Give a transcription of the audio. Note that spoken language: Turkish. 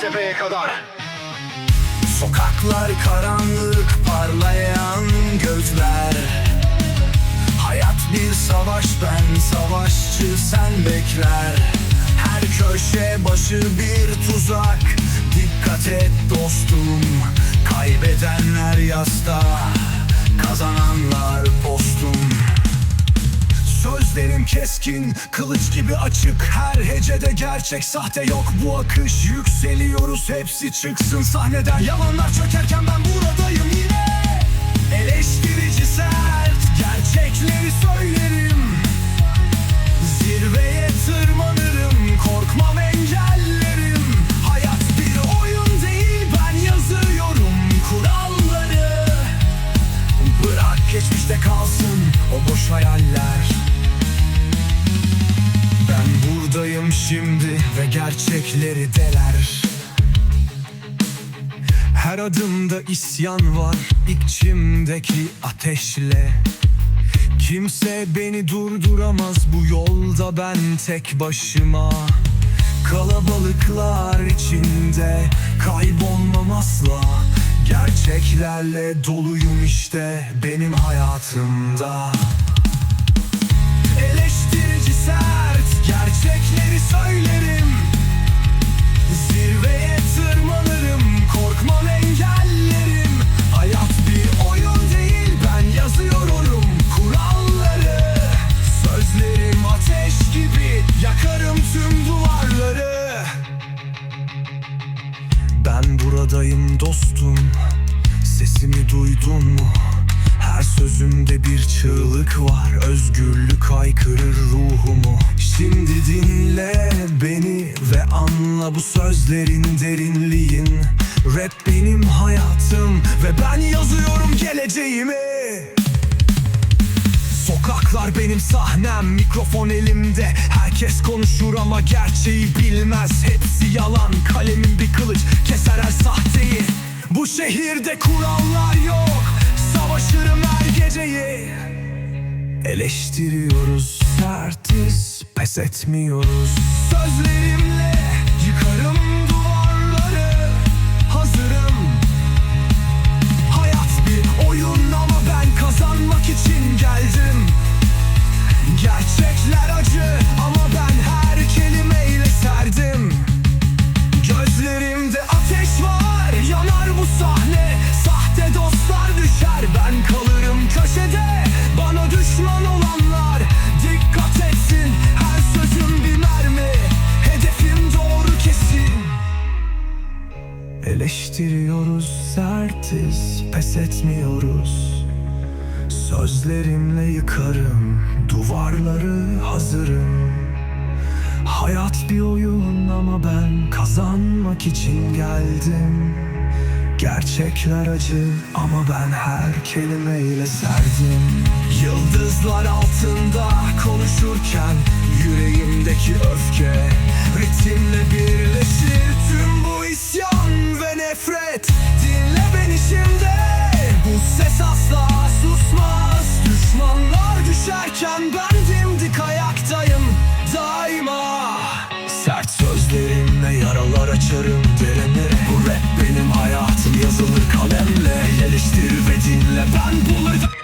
tepeye kadar. Sokaklar karanlık parlayan gözler. Hayat bir savaş ben savaşçı sen bekler. Her köşe başı bir tuzak. Dikkat et dostum Kaybedenler yasta. Kazananlar Sözlerim keskin, kılıç gibi açık. Her hecede gerçek, sahte yok. Bu akış Yükseliyoruz hepsi çıksın sahneden. Yalanlar çökerken ben buradayım yine. Eleştirici sert, gerçekleri söylerim. Zirveye tırmanırım, korkmam engellerim. Hayat bir oyun değil, ben yazıyorum kuralları. Bırak geçmişte kalsın o boş hayaller buradayım şimdi ve gerçekleri deler. Her adımda isyan var içimdeki ateşle. Kimse beni durduramaz bu yolda ben tek başıma. Kalabalıklar içinde kaybolmam asla. Gerçeklerle doluyum işte benim hayatımda gerçekleri söylerim. Zirveye tırmanırım korkmam engellerim. Hayat bir oyun değil ben yazıyorum kuralları. Sözlerim ateş gibi yakarım tüm duvarları. Ben buradayım dostum Sesimi duydun mu? Sözümde bir çığlık var. Özgürlük aykırır ruhumu. Şimdi dinle beni ve anla bu sözlerin derinliğin. Rap benim hayatım ve ben yazıyorum geleceğimi. Sokaklar benim sahnem, mikrofon elimde. Herkes konuşur ama gerçeği bilmez. Hepsi yalan, kalemin bir kılıç. Keser her sahteyi. Bu şehirde kurallar yok, savaşırım her geceyi. Eleştiriyoruz, sertiz, pes etmiyoruz. Sözlerimle Eleştiriyoruz sertiz pes etmiyoruz. Sözlerimle yıkarım duvarları hazırım. Hayat bir oyun ama ben kazanmak için geldim. Gerçekler acı ama ben her kelimeyle serdim. Yıldızlar altında konuşurken yüreğimdeki öfke Ritimle birleşir açarım derenlere Bu rap benim hayatım. Yazılır kalemle. Eleştir ve dinle. Ben buradayım